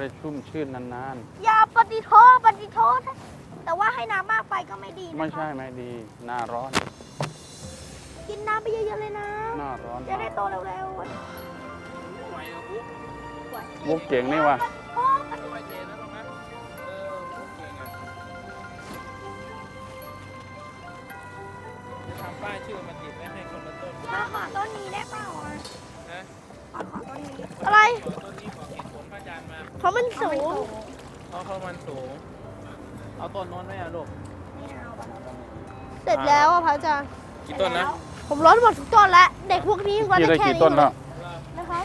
ได้ชุ่มชื่นนานอย่าปฏิโทษปฏิโทษแต่ว่าให้น้ำมากไปก็ไม่ดีๆนะคะไม่ใช่ไม่ดี หน้าร้อน กินน้ำไปเยอะๆเลยนะ หน้าร้อนจะได้โตเร็วไหวเหรอบุ๊กๆมุกเก่งนี่วะ สูงเพราะเขามันสูง เอาต้นโน้นไหมอะลูกเสร็จแล้วอะพระอาจารย์กี่ต้นนะผมลดหมดทุกต้นแล้วเด็กพวกนี้วันกี่ได้ได้แค่กี่นี้ต้นแล้วนะครับ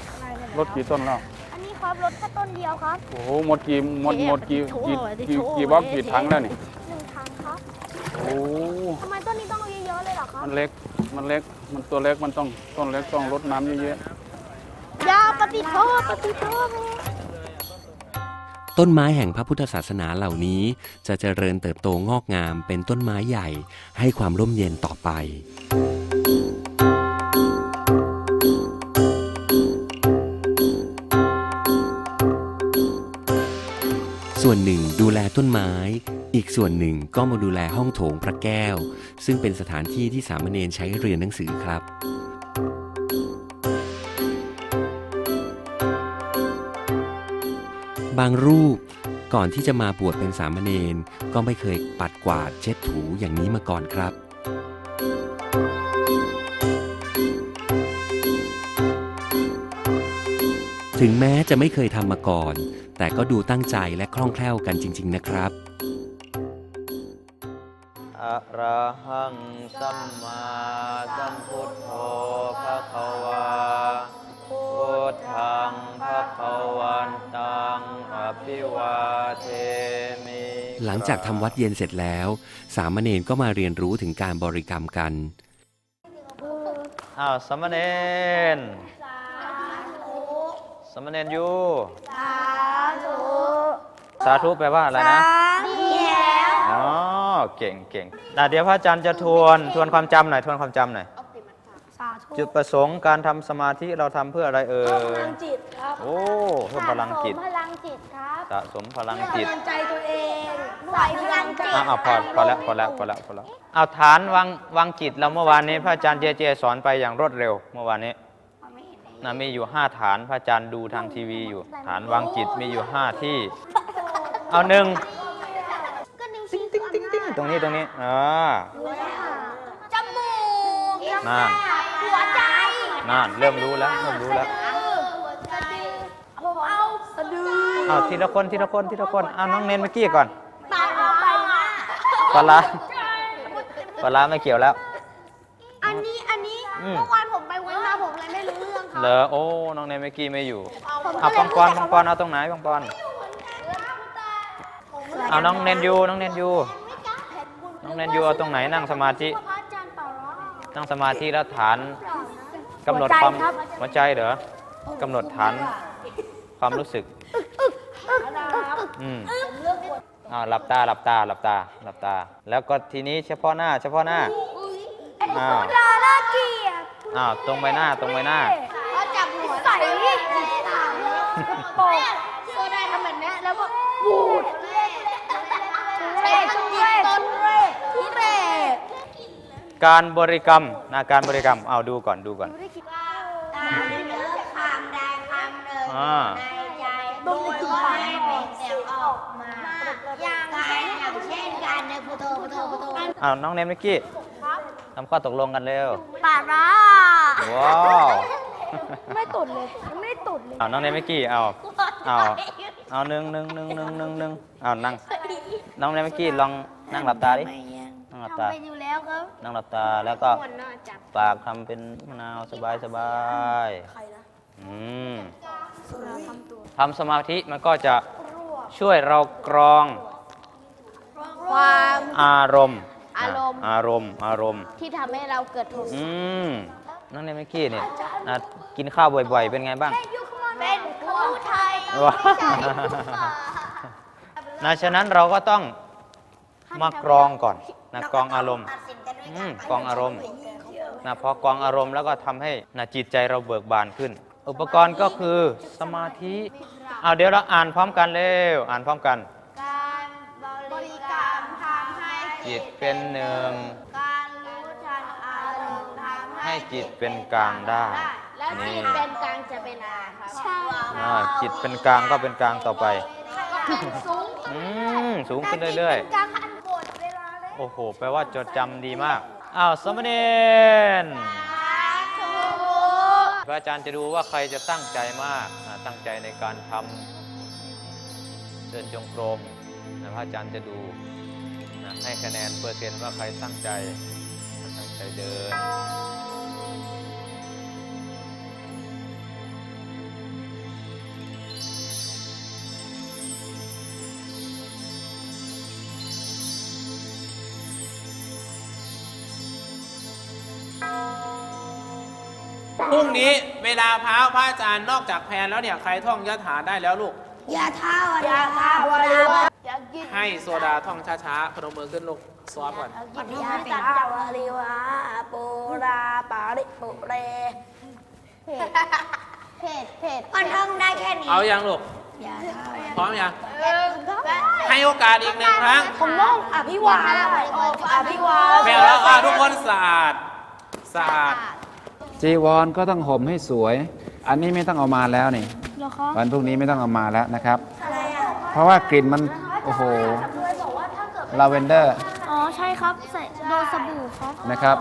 รถกี่ต้นแล้ว อันนี้ครับลดแค่ต้นเดียวครับโอ้โหหมดกี่หมดหมดกี่โถ่กี่โถ่กี่โถ่กี่บล็อกกี่ถังแล้วนี่หนึ่งถังครับโอ้โหทำไมต้นนี้ต้องเอาเยอะๆเลยเหรอครับ มันเล็กมันเล็กมันตัวเล็กมันต้องต้นเล็กต้องรดน้ำเยอะอย่าปฏิโทษปฏิโทษ ต้นไม้แห่งพระพุทธศาสนาเหล่านี้ จะเจริญเติบโตงอกงามเป็นต้นไม้ใหญ่ ให้ความร่มเย็นต่อไปส่วนหนึ่งดูแลต้นไม้ อีกส่วนหนึ่งก็มาดูแลห้องโถงพระแก้ว ซึ่งเป็นสถานที่ที่สามเณรใช้เรียนหนังสือครับ บางรูปก่อนที่จะมาบวชเป็นสามเณรก็ไม่เคยปัดกวาดเช็ดถูอย่างนี้มาก่อนครับ ถึงแม้จะไม่เคยทำมาก่อน แต่ก็ดูตั้งใจและคล่องแคล่วกันจริง ๆ นะครับอะระหังสัมมาสัมพุทโธภะคะวาพุทธังภะคะวันตัง ภิวาเทมิหลังจากทำวัดเย็นเสร็จแล้ว สามเณรก็มาเรียนรู้ถึงการบริกรรมกัน อ้าวสามเณรสามเณรอยู่สาธุ สาธุแปลว่าอะไรนะดีแล้วอ๋อเก่งเก่งอะเดี๋ยวพระอาจารย์จะทวนทวนความจำหน่อยทวนความจำหน่อยสาธุ จุดประสงค์การทำสมาธิเราทำเพื่ออะไรเอ่เพิ่มพยลังจิตครับโอ้เพิ่มพลังจิตสะสมพลังจิตครับสะสมพลังจิตเตือนใจตัวเองใส่พลังจิตอะอะพอพอแล้วพอแล้วพอแล้วพอแล้วเอาฐานวางวางจิตเราเมื่อวานนี้ พระอาจารย์เจเจสอนไปอย่างรวดเร็ว เมื่อวานนี้นะมีอยู่ 5 ฐานพระอาจารย์ดูทางทีวีอยู่ ฐานวางจิตมีอยู่ 5 ที่ เอาหนึ่งก็นิ้วชี้ก่อนนะตรงนี้ตรงนี้อ่าจมูกนั่นหัวใจ นั่นเริ่มรู้แล้วเริ่มรู้แล้วหัวใจผมเอาสะดือเอาทีละคนทีละคนทีละคนเอาน้องเนนเมื่อกี้ก่อนตายเอาไปมาปลาร้าปลาร้าไม่เกี่ยวแล้ว อันนี้อันนี้อืม เมื่อวานผมไปเว้นมาผมเลยไม่รู้เรื่องครับเหรอโอ้น้องเนนเมื่อกี้ไม่อยู่ผมก็เอาเลยปังปอนปังปอนเอาตรงไหนปังปอนเอาน้องเนนยูน้องเนนยูน้องเนนยูเอาตรงไหนนั่งสมาธิพระอาจารย์เป่าร้อนนั่งสมาธิแล้วฐาน กำหนดความหัวใจเหรอกำหนดฐานความรู้สึกอืมอ่าหลับตาหลับตาหลับตาหลับตา แล้วก็ทีนี้เฉพาะหน้า เฉพาะหน้า อ้าว ดาราเกียรติอ้าวตรงใบหน้าตรงใบหน้า เขาจับหัวใส่โปกโซดาทำแบบเนี้ยแล้วก็บูดเรศจิตต้นเรศทุเรศการบริกรรมนะการบริกรรมเอาดูก่อนดูก่อนต อ่าในใจโดยว่าให้เป็นเสียงออกมาอย่างเช่นอย่างเช่นการในพุทโธพุทโธพุทโธอ้าวน้องเนมเมื่อกี้ทำข้อตกลงกันเร็วปาร้าว้าวไม่ตุดเลยไม่ตุดเลยเอาน้องเนมเมื่อกี้เอาเอาเอาหนึ่งหนึ่งหนึ่งหนึ่งหนึ่งหนึ่งเอานั่ง น้องเนมเมื่อกี้ลองนั่งหลับตาดินั่งหลับตาทำไปอยู่แล้วครับนั่งหลับตาแล้วก็คนน่าจับปากทำเป็นมะนาวสบายสบายอืม ทำสมาธิมันก็จะช่วยเรากรองความอารมณ์ อารมณ์ อารมณ์ อารมณ์ ที่ทำให้เราเกิดโทสะอืมน้องเนมเมื่อกี้เนี่ยนะกินข้าวบ่อยๆ เป็นไงบ้าง เป็นผู้ไทยว้าวนะฉะนั้นเราก็ต้องมากรองก่อนนะกรองอารมณ์อืมกรองอารมณ์นะพอกรองอารมณ์แล้วก็ทำให้นะจิตใจเราเบิกบานขึ้น อุปกรณ์ก็คือสมาธิเอาเดี๋ยวเราอ่านพร้อมกันเร็วอ่านพร้อมกัน การบริการทำให้จิตเป็นหนึ่ง การรู้ทันอารมณ์ทำให้จิตเป็นกลางได้ แล้วนี่ จิตเป็นกลางจะเป็นอาครับใช่อ่าจิตเป็นกลางก็เป็นกลางต่อไปสูงอืมสูงขึ้นเรื่อยกลางอันหมดเวลาเลยๆโอ้โห แปลว่าจดจำดีมาก อ้าวสมณเณร พระอาจารย์จะดูว่าใครจะตั้งใจมากตั้งใจในการทำเดินจงกรมนะพระอาจารย์จะดูให้คะแนนเปอร์เซ็นต์ว่าใครตั้งใจตั้งใจเดิน พรุ่งนี้เวลาพร้าวพระอาจารย์นอกจากแพนแล้วเนี่ยใครท่องยะถาได้แล้วลูกยาท่ายาท่าวาอยากกินให้โซดาท่องช้าๆพนมมือขึ้นลูกซ้อมก่อนกินยาท่าวาริวาปูราปาริปุเรเผ็ดเผ็ดมันท่องได้แค่นี้เอายังลูกยาท่าพร้อมยังให้โอกาสอีกหนึ่งครั้งผมต้องอภิวาอภิวาแมวแล้วอะทุกคนสะอาดสะอาด จีวรก็ต้องห่มให้สวย อันนี้ไม่ต้องเอามาแล้วนี่เหรอคะวันพรุ่งนี้ไม่ต้องเอามาแล้วนะครับ อะไรอะเพราะว่ากลิ่นมันโอ้โหลาเวนเดอร์อ๋อใช่ครับใส่โดนสบู่ครับนะครับ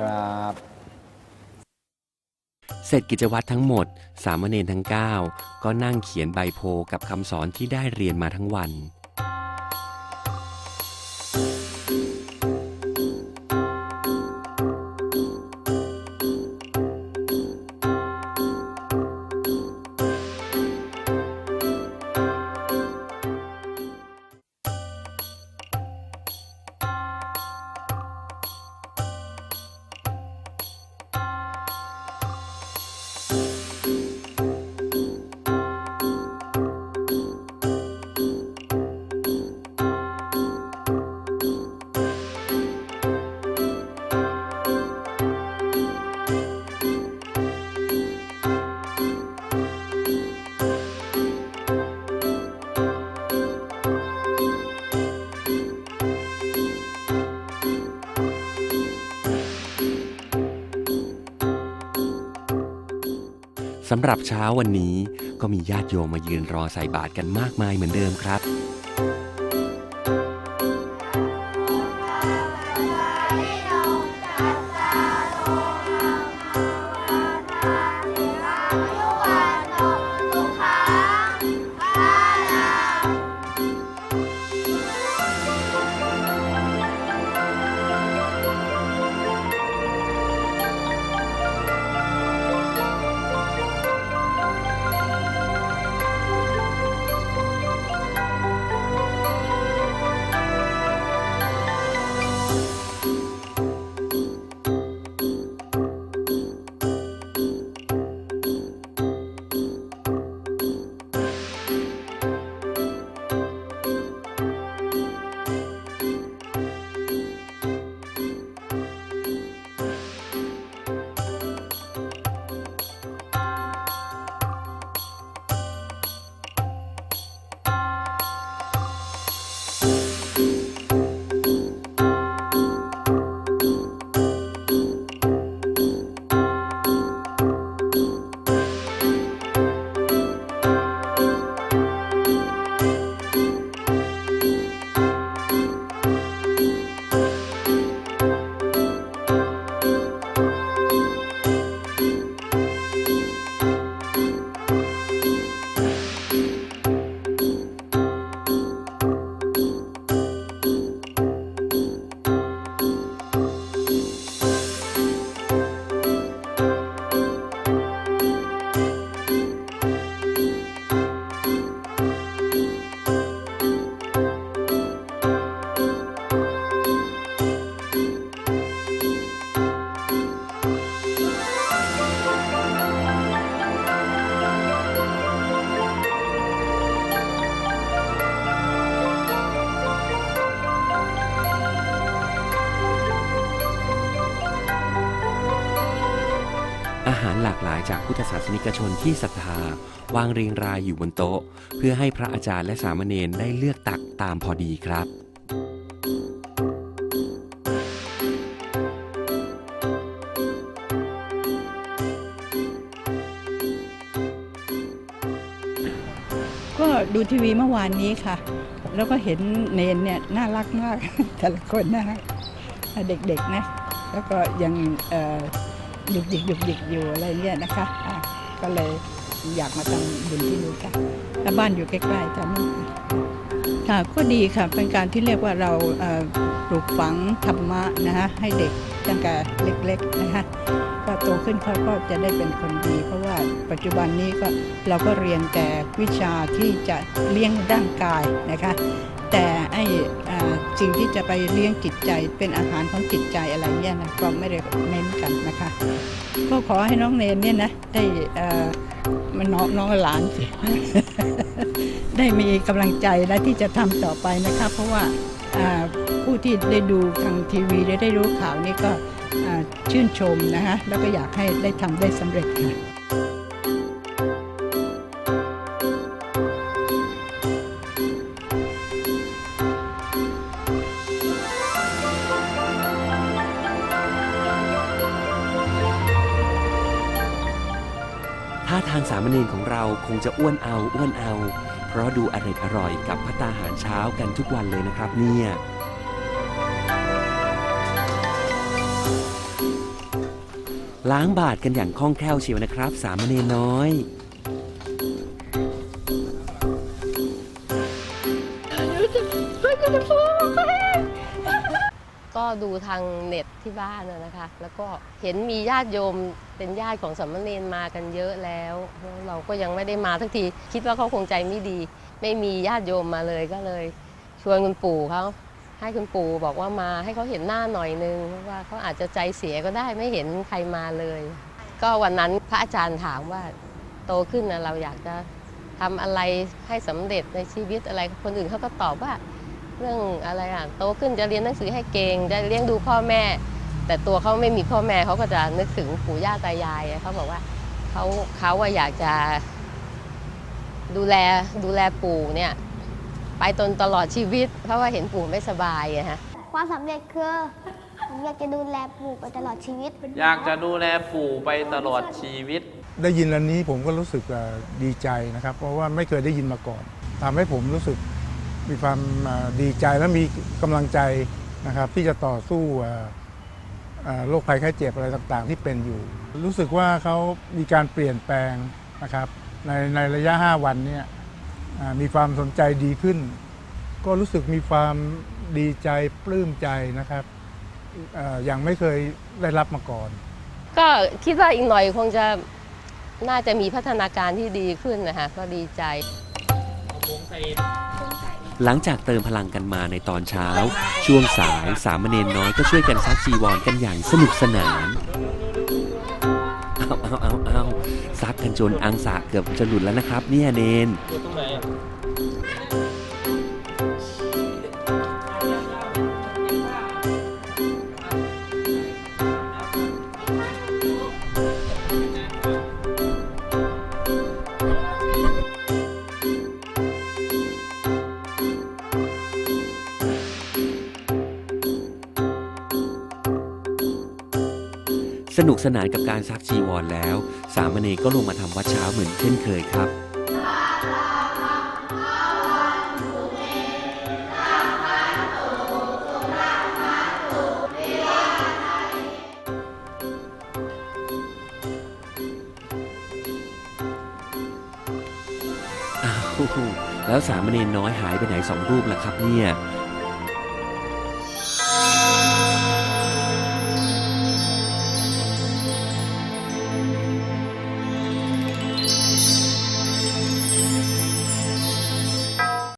ครับ เสร็จกิจวัตรทั้งหมด สามเณรทั้ง 9 ก็นั่งเขียนใบโพกับคำสอนที่ได้เรียนมาทั้งวัน สำหรับเช้าวันนี้ก็มีญาติโยมมายืนรอใส่บาตรกันมากมายเหมือนเดิมครับ อาหารหลากหลายจากพุทธศาสนิกชนที่ศรัทธา วางเรียงรายอยู่บนโต๊ะ เพื่อให้พระอาจารย์และสามเณรได้เลือกตักตามพอดีครับก็ดูทีวีเมื่อวานนี้ค่ะ แล้วก็เห็นเนนเนี่ยน่ารักมาก แต่ละคนนะเด็กๆนะ แล้วก็ยังเหยุกหยิกหยุกหยิกอยู่อะไรเนี่ยนะคะะก็เลยอยากมาทำบุญที่นี่ค่ะและบ้านอยู่ใกล้ๆจะนี่ค่ะก็ดีค่ะ เป็นการที่เรียกว่าเราปลูกฝังธรรมะนะคะให้เด็กตั้งแต่เล็กๆนะคะก็โตขึ้นเขาก็จะได้เป็นคนดี เพราะว่าปัจจุบันนี้ก็เราก็เรียนแต่วิชาที่จะเลี้ยงร่างกายนะคะ แต่ไอ้ สิ่งที่จะไปเลี้ยงจิตใจ เป็นอาหารของจิตใจอะไรเนี่ยนะก็ไม่ได้เน้นกันนะคะ ก็ขอให้น้องเนนเนี่ยนะได้อ่อมันน้องน้องหลานสิได้มีกำลังใจและที่จะทำต่อไปนะคะ เพราะว่าผู้ที่ได้ดูทางทีวีได้ได้รู้ข่าวนี่ก็ชื่นชมนะคะแล้วก็อยากให้ได้ทำได้สำเร็จค่ะาทางสามเณรของเราคงจะอ้วนเอาอ้วนเอา เพราะดูอร่อยอร่อยกับพัตตาหารเช้ากันทุกวันเลยนะครับเนี่ยล้างบาทกันอย่างคล่องแคล่วเชียวนะครับ สามเณรน้อย ก็ดูทางเน็ตที่บ้านนะนะคะ แล้วก็เห็นมีญาติโยมเป็นญาติของสามเณรมากันเยอะแล้ว เราก็ยังไม่ได้มาสักที คิดว่าเขาคงใจไม่ดี ไม่มีญาติโยมมาเลยก็เลย ชวนคุณปู่เขาให้คุณปู่บอกว่ามาให้เขาเห็นหน้าหน่อยนึงเพราะว่าเขาอาจจะใจเสียก็ได้ไม่เห็นใครมาเลย ก็วันนั้นพระอาจารย์ถามว่าโตขึ้นนะเราอยากจะทำอะไรให้สำเร็จในชีวิตอะไรคนอื่นเขาก็ตอบว่า เรื่องอะไรอะโตขึ้นจะเรียนหนังสือให้เก่งจะเลี้ยงดูพ่อแม่ แต่ตัวเขาไม่มีพ่อแม่เขาก็จะนึกถึงปู่ย่าตายายอะเขาบอกว่าเขาเขาว่าอยากจะ ดูแลดูแลปู่เนี่ยไปจนตลอดชีวิต เพราะว่าเห็นปู่ไม่สบายอะฮะความสำเร็จคือผมอยากจะดูแลปู่ไปตลอดชีวิต อยากจะดูแลปู่ไปตลอดชีวิต ได้ยินอันนี้ผมก็รู้สึกเอ่อดีใจนะครับ เพราะว่าไม่เคยได้ยินมาก่อนทำให้ผมรู้สึก มีความดีใจและมีกำลังใจนะครับที่จะต่อสู้โรคภัยไข้เจ็บอะไรต่างๆ ที่เป็นอยู่ รู้สึกว่าเขามีการเปลี่ยนแปลงนะครับในในระยะ 5 วันเนี้มีความสนใจดีขึ้น ก็รู้สึกมีความดีใจปลื้มใจนะครับเอ่ออย่างไม่เคยได้รับมาก่อน ก็คิดว่าอีกหน่อยคงจะน่าจะมีพัฒนาการที่ดีขึ้นนะคะก็ดีใจ หลังจากเติมพลังกันมาในตอนเช้า ช่วงสายสามเณรน้อยก็ช่วยกันซักจีวรกันอย่างสนุกสนานเอาเอาเอาเอาซักกันจนอังสะเกือบจะหลุดแล้วนะครับ เนี่ยเนนตรงไหน สนุกสนานกับการซักจีวรแล้ว สามเณรก็ลงมาทำวัดเช้าเหมือนเช่นเคยครับแล้วสามเณรน้อยหายไปไหนสองรูปล่ะครับเนี่ย